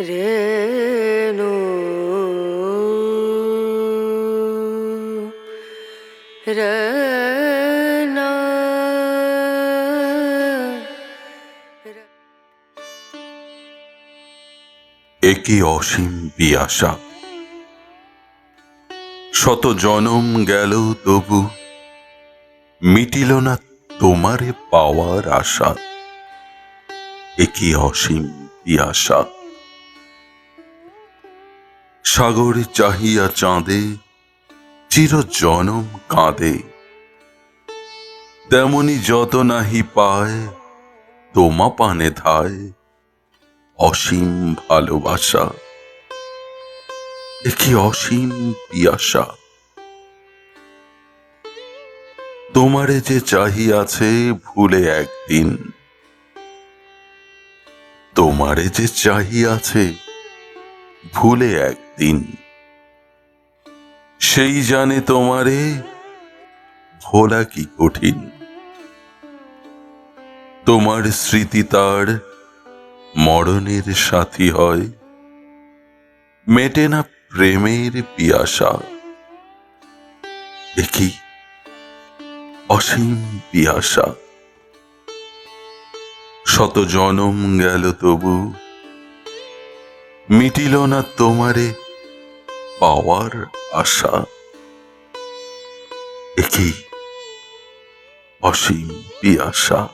রেণু রনা একই অসীম পিয়াসা শত জনম গেল তবু, মিটিল না তোমারে পাওয়ার আশা। একই অসীম পিয়াসা সাগর চাহিয়া চাঁদে চির জনম কাঁদে। তেমনি যত নাহি পায়, তোমা পানে ধায় অসীম ভালোবাসা। একে অসীম পিয়াসা? তোমারে যে চাহিয়াছে ভুলে একদিন, তোমারে যে চাহিয়াছে ভুলে একদিন, সেই জানে তোমারে ভোলা কি কঠিন। তোমার স্মৃতি তার মরণের সাথী হয়, মেটে না প্রেমের পিয়াসা। একই অসীম পিয়াসা। শত জনম গেল তবু, মিটিল না তোমারে পাওয়ার আশা। একই অসীম পিয়াসা।